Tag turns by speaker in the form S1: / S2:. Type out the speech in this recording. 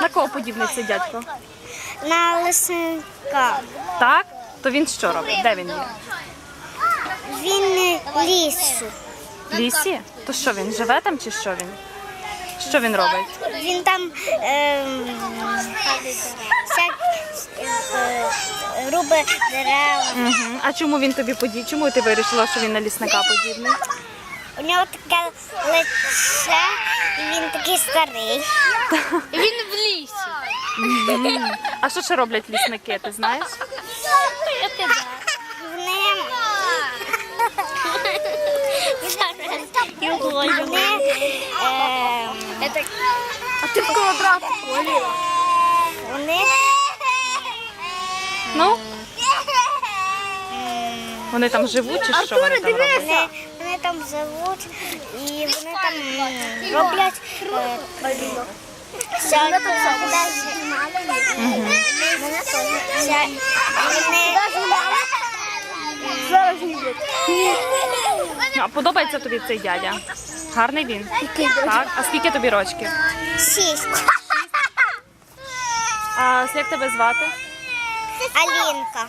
S1: На кого подібний цей дядько?
S2: На лисенка.
S1: Так? То він що робить? Де він є?
S2: Він лісу.
S1: В лісі? То що він живе там чи що він? Що він робить?
S2: Він там ем, всяк, е, рубить дерева.
S1: Угу. А чому він тобі подібний? Чому ти вирішила, що він на лісника подібний?
S2: У нього таке лице, і він такий старий.
S3: Він в лісі.
S1: А що ще роблять лісники, ти знаєш?
S2: Вони Вони ем,
S1: А ти в квадрат.
S2: вони
S1: Ну? Вони там живуть чи що вони там роблять?
S2: Вони, вони там живуть і вони там м, роблять Вся-
S1: А подобається тобі цей дядя? Гарний він? Так. А скільки тобі рочків?
S2: Шість.
S1: А як тебе звати?
S2: Алінка.